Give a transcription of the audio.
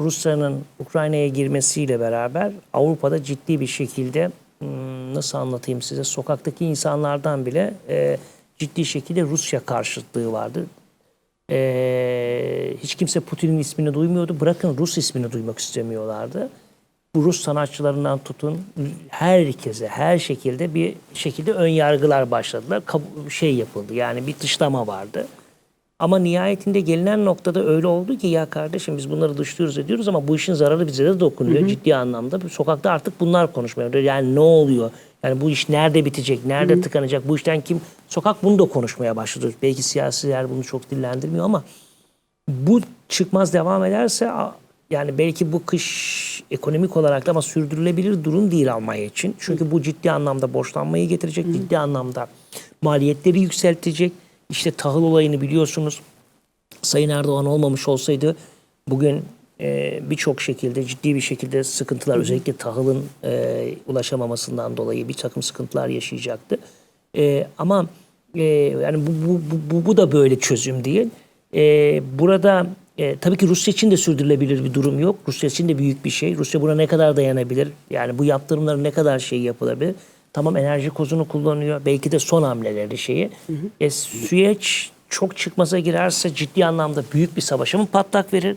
Rusya'nın Ukrayna'ya girmesiyle beraber Avrupa'da ciddi bir şekilde hmm, nasıl anlatayım size sokaktaki insanlardan bile e, ciddi şekilde Rusya karşıtlığı vardı. E, hiç kimse Putin'in ismini duymuyordu. Bırakın Rus ismini duymak istemiyorlardı. Bu Rus sanatçılarından tutun herkese her şekilde bir şekilde ön yargılar başladılar. Kab- şey yapıldı yani bir dışlama vardı. Ama nihayetinde gelinen noktada öyle oldu ki ya kardeşim biz bunları dışlıyoruz ediyoruz ama bu işin zararı bize de dokunuyor ciddi anlamda. Sokakta artık bunlar başladı. Yani ne oluyor? Yani bu iş nerede bitecek? Nerede tıkanacak? Bu işten kim? Sokak bunu da konuşmaya başladı. Belki siyasiler bunu çok dillendirmiyor ama bu çıkmaz devam ederse yani belki bu kış ekonomik olarak da ama sürdürülebilir durum değil Almanya için. Çünkü bu ciddi anlamda borçlanmayı getirecek, ciddi anlamda maliyetleri yükseltecek. İşte tahıl olayını biliyorsunuz. Sayın Erdoğan olmamış olsaydı bugün e, birçok şekilde ciddi bir şekilde sıkıntılar özellikle tahılın e, ulaşamamasından dolayı bir takım sıkıntılar yaşayacaktı. E, ama e, yani bu, bu, bu, bu, da böyle çözüm değil. E, burada e, tabii ki Rusya için de sürdürülebilir bir durum yok. Rusya için de büyük bir şey. Rusya buna ne kadar dayanabilir? Yani bu yaptırımların ne kadar şey yapılabilir? Tamam enerji kozunu kullanıyor. Belki de son hamleleri şeyi. E, süreç çok çıkmaza girerse ciddi anlamda büyük bir savaşa mı patlak verir?